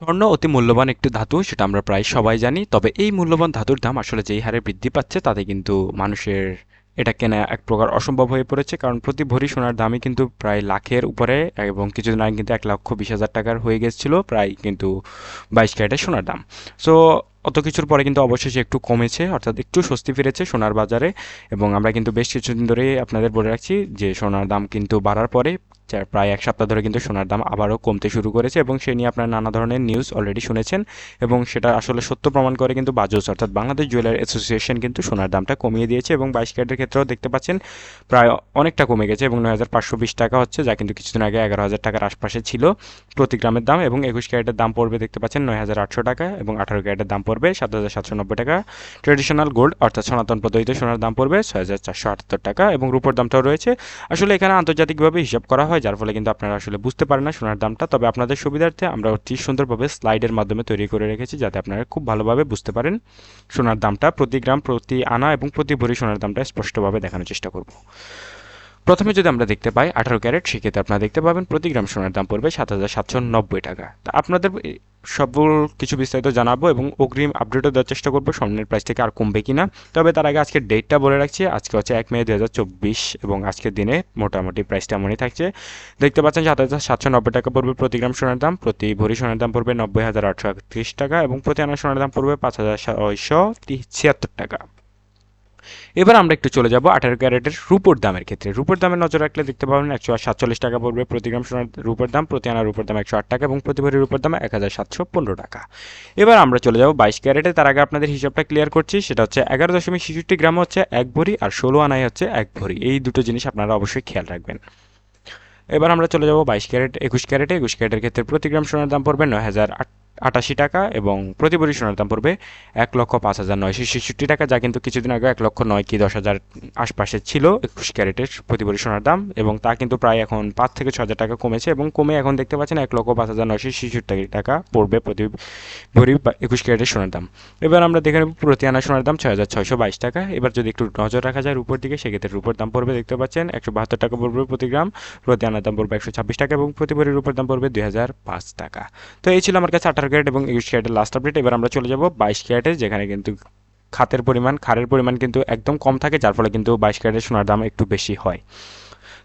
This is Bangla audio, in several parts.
স্বর্ণ অতি মূল্যবান একটি ধাতু, সেটা আমরা প্রায় সবাই জানি। তবে এই মূল্যবান ধাতুর দাম আসলে যেই হারে বৃদ্ধি পাচ্ছে, তাতে কিন্তু মানুষের এটা কেনা এক প্রকার অসম্ভব হয়ে পড়েছে। কারণ প্রতি ভরি সোনার দামই কিন্তু প্রায় লাখের উপরে, এবং কিছুদিন আগে কিন্তু এক লক্ষ বিশ হাজার টাকার হয়ে গেছিল, প্রায় কিন্তু বাইশ ক্যারেটের সোনার দাম। সো, অত কিছুর পরে কিন্তু অবশেষে একটু কমেছে, অর্থাৎ একটু স্বস্তি ফিরেছে সোনার বাজারে। এবং আমরা কিন্তু বেশ কিছুদিন ধরেই আপনাদের বলে রাখছি যে সোনার দাম কিন্তু বাড়ার পরে প্রায় এক সপ্তাহ ধরে কিন্তু সোনার দাম আবারও কমতে শুরু করেছে এবং সে নিয়ে আপনারা নানা ধরনের নিউজ অলরেডি শুনেছেন এবং সেটা আসলে সত্য প্রমাণ করে কিন্তু বাজুস, অর্থাৎ বাংলাদেশ জুয়েলারি অ্যাসোসিয়েশন কিন্তু সোনার দামটা কমিয়ে দিয়েছে এবং বাইশ ক্যারেটের ক্ষেত্রেও দেখতে পাচ্ছেন প্রায় অনেকটা কমে গেছে এবং নয় হাজার পাঁচশো বিশ টাকা হচ্ছে, যা কিন্তু কিছুদিন আগে এগারো হাজার টাকার আশপাশে ছিল প্রতি গ্রামের দাম এবং একুশ ক্যারেটের দাম পড়বে দেখতে পাচ্ছেন নয় হাজার আটশো টাকা এবং আঠারো ক্যারেটের দাম পড়বে সাত হাজার সাতশো নব্বই টাকা। ট্রেডিশনাল গোল্ড অর্থাৎ সনাতন পদ্ধতিতে সোনার দাম পড়বে ছয় হাজার চারশো আটাত্তর টাকা এবং রূপোর দামটাও রয়েছে। আসলে এখানে আন্তর্জাতিকভাবে হিসাব করা হয় যার ফলে কিন্তু আপনারা আসলে বুঝতে পারেন না সোনার দামটা। তবে আপনাদের সুবিধার্থে আমরা অতি সুন্দরভাবে স্লাইডের মাধ্যমে তৈরি করে রেখেছি, যাতে আপনারা খুব ভালোভাবে বুঝতে পারেন সোনার দামটা। প্রতি গ্রাম, প্রতি আনা এবং প্রতি ভরি সোনার দামটা স্পষ্টভাবে দেখানোর চেষ্টা করব। প্রথমে যদি আমরা দেখতে পাই আঠারো ক্যারেট, সেক্ষেত্রে আপনারা দেখতে পাবেন প্রতি গ্রাম সোনার দাম পড়বে সাত হাজার সাতশো নব্বই টাকা। তা আপনাদের সবগুলো কিছু বিস্তারিত জানাব এবং অগ্রিম আপডেটও দেওয়ার চেষ্টা করব। স্বর্ণের প্রাইস থেকে আর কমবে কি না তবে তার আগে আজকে ডেটটা বলে রাখছি। আজকে হচ্ছে এক মে দু হাজার চব্বিশ এবং আজকের দিনে মোটামুটি প্রাইসটা এমনই থাকছে। দেখতে পাচ্ছেন সাত হাজার সাতশো নব্বই টাকা পড়বে প্রতি গ্রাম সোনার দাম। প্রতি ভরি সোনার দাম পড়বে নব্বই হাজার আটশো একত্রিশ টাকা এবং প্রতি আনা সোনার দাম পড়বে পাঁচ হাজার ছয়শো ছিয়াত্তর টাকা। এবার আমরা একটু চলে যাব আঠারো ক্যারেটের রুপোর দামের ক্ষেত্রে। রুপোর দামের নজর রাখলে দেখতে পাবেন একশো সাতচল্লিশ টাকা পড়বে প্রতি গ্রাম সোনার রুপোর দাম, প্রতি আনা রুপোর দাম একশো আট টাকা এবং প্রতি ভরি রুপোর দাম এক হাজার সাতশো পনেরো টাকা। এবার আমরা চলে যাব বাইশ ক্যারেটে, তার আগে আপনাদের হিসাবটা ক্লিয়ার করছি, সেটা হচ্ছে এগারো দশমিক ছেষট্টি গ্রাম হচ্ছে এক ভরি আর ষোলো আনায় হচ্ছে এক ভরি। এই দুটো জিনিস আপনারা অবশ্যই খেয়াল রাখবেন। এবার আমরা চলে যাব বাইশ ক্যারেট, একুশ ক্যারেটে, একুশ ক্যারেটের ক্ষেত্রে প্রতি গ্রাম সোনার দাম পড়বে নয় হাজার আট আটাশি টাকা এবং প্রতি ভরি সোনার দাম পড়বে এক লক্ষ পাঁচ হাজার নয়শো ছেষট্টি টাকা, যা কিন্তু কিছুদিন আগে এক লক্ষ নয় কি দশ হাজার আশপাশে ছিল একুশ ক্যারেটের প্রতি ভরি সোনার দাম এবং তা কিন্তু প্রায় এখন পাঁচ থেকে ছ হাজার টাকা কমেছে এবং কমে এখন দেখতে পাচ্ছেন এক লক্ষ পাঁচ হাজার নয়শো ছেষট্টি টাকা পড়বে প্রতি ভরি একুশ ক্যারেটের সোনার দাম। এবার আমরা দেখে নেব প্রতি আনা সোনার দাম ছয় হাজার ছয়শো বাইশ টাকা। এবার যদি একটু নজর রাখা যায় উপর দিকে, সেক্ষেত্রে রূপোর দাম পড়বে দেখতে পাচ্ছেন একশো বাহাত্তর টাকা পড়বে প্রতি গ্রাম। প্রতি আনার দাম পড়বে একশো ছাব্বিশ টাকা এবং প্রতি ভরির উপর দাম পড়বে দুই হাজার পাঁচ টাকা। তো এই ছিল আমার কাছে আঠারো ক্যারেট এবং একুশ ক্যারেটের লাস্ট আপডেট এবার আমরা চলে যাব বাইশ ক্যারেটে, যেখানে কিন্তু খাতের পরিমাণ, খারের পরিমাণ কিন্তু একদম কম থাকে, যার ফলে কিন্তু বাইশ ক্যারেটের সোনার দাম একটু বেশি হয়।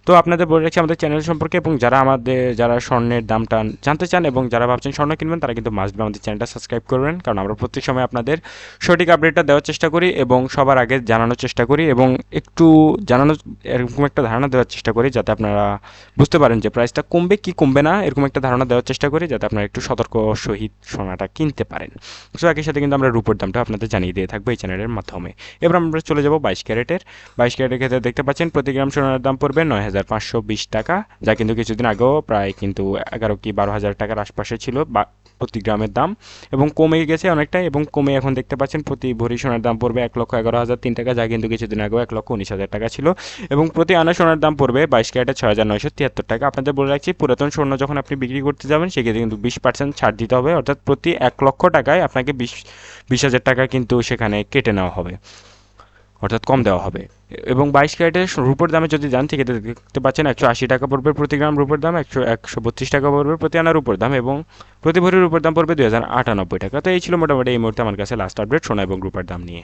তো আপনাদের বলে রাখছি আমাদের চ্যানেল সম্পর্কে এবং যারা আমাদের, যারা স্বর্ণের দামটা জানতে চান এবং যারা ভাবছেন স্বর্ণ কিনবেন, তারা কিন্তু মাস্ট আমাদের চ্যানেলটা সাবস্ক্রাইব করবেন। কারণ আমরা প্রত্যেক সময় আপনাদের সঠিক আপডেটটা দেওয়ার চেষ্টা করি এবং সবার আগে জানানোর চেষ্টা করি এবং একটু জানানোর, এরকম একটা ধারণা দেওয়ার চেষ্টা করি যাতে আপনারা বুঝতে পারেন যে প্রাইসটা কমবে কি কমবে না, এরকম একটা ধারণা দেওয়ার চেষ্টা করি যাতে আপনারা একটু সতর্ক সহিত সোনাটা কিনতে পারেন। সো একই সাথে কিন্তু আমরা রূপোর দামটা আপনাদের জানিয়ে দিয়ে থাকব এই চ্যানেলের মাধ্যমে। এবার আমরা চলে যাব বাইশ ক্যারেটের। বাইশ ক্যারেটের ক্ষেত্রে দেখতে পাচ্ছেন, প্রতি গ্রাম সোনার দাম পড়বে নয় হাজার পাঁচশো বিশ টাকা, যা কিন্তু কিছুদিন আগেও প্রায় কিন্তু এগারো কি বারো হাজার টাকার আশপাশে ছিল বা প্রতি গ্রামের দাম। এবং কমে গেছে অনেকটাই এবং কমে এখন দেখতে পাচ্ছেন প্রতি ভরি সোনার দাম পড়বে এক লক্ষ এগারো হাজার তিন টাকা, যা কিন্তু কিছুদিন আগেও এক লক্ষ উনিশ হাজার টাকা ছিল। এবং প্রতি আনা সোনার দাম পড়বে বাইশ ক্যারেটে ছয় হাজার নয়শো তিয়াত্তর টাকা। আপনাদের বলে রাখছি, পুরাতন স্বর্ণ যখন আপনি বিক্রি করতে যাবেন, সেক্ষেত্রে কিন্তু বিশ পার্সেন্ট ছাড় দিতে হবে। অর্থাৎ প্রতি এক লক্ষ টাকায় আপনাকে বিশ বিশ হাজার টাকা কিন্তু সেখানে কেটে নেওয়া হবে। অর্থাৎ কম দেওয়া হবে। এবং বাইশ ক্যারেটের রুপোর দামে যদি যান থেকে দেখতে পাচ্ছেন একশো আশি টাকা পড়বে প্রতি গ্রাম রুপোর দাম, একশো একশো বত্রিশ টাকা পড়বে প্রতি আনার উপর দাম, এবং প্রতি ভরির উপর দাম পড়বে দুই হাজার আটানব্বই টাকা। তো এই ছিল মোটামুটি এই মুহূর্তে আমার কাছে লাস্ট আপডেট সোনা এবং রুপার দাম নিয়ে।